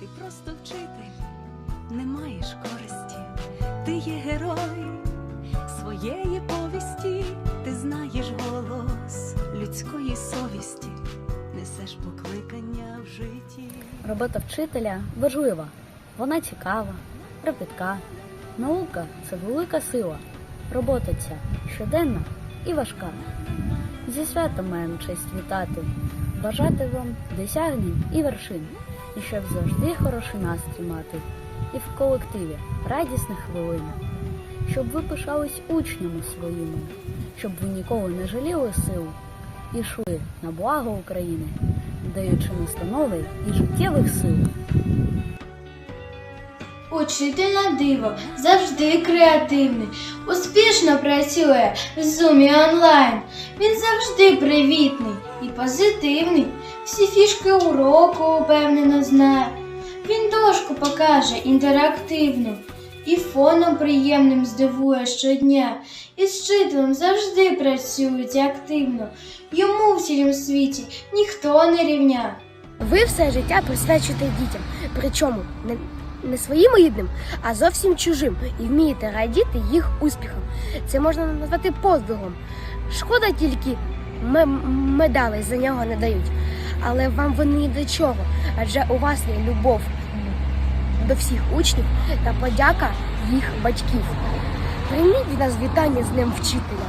Ти просто вчитель, не маєш користі. Ти є герой своєї повісті, ти знаєш голос людської совісті, несеш покликання в житті. Робота вчителя важлива, вона цікава, кропітка. Наука це велика сила. Робота ця щоденна і важка. Зі святом маємо честь вітати, бажати вам досягнень і вершин, і щоб завжди хороший настрій мати, і в колективі радісних хвилин, щоб ви пишались учнями своїми, щоб ви ніколи не жаліли сил. І йшли на благо України, даючи настанови і життєвих сил. Учитель на диво завжди креативний, успішно працює в зумі онлайн. Він завжди привітний і позитивний. Всі фішки уроку упевнено знає. Він дошку покаже інтерактивну і фоном приємним здивує щодня. І з вчителем завжди працюють активно. Йому в цілім світі ніхто не рівня. Ви все життя присвячуєте дітям, причому не, не своїм рідним, а зовсім чужим, і вмієте радіти їх успіхам. Це можна назвати подвигом. Шкода тільки ме- медалей за нього не дають. Але вам вони ні до чого, адже у вас є любов до всіх учнів та подяка їх батьків. Прийміть від нас вітання з Днем Вчителя.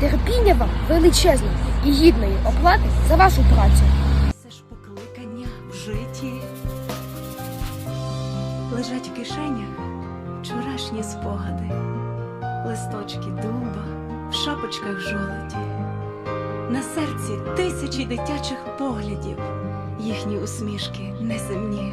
Терпіння вам величезне і гідної оплати за вашу працю. Лежать в кишенях вчорашні спогади, листочки дуба в шапочках жолоді. На серці тисячі дитячих поглядів, їхні усмішки неземні.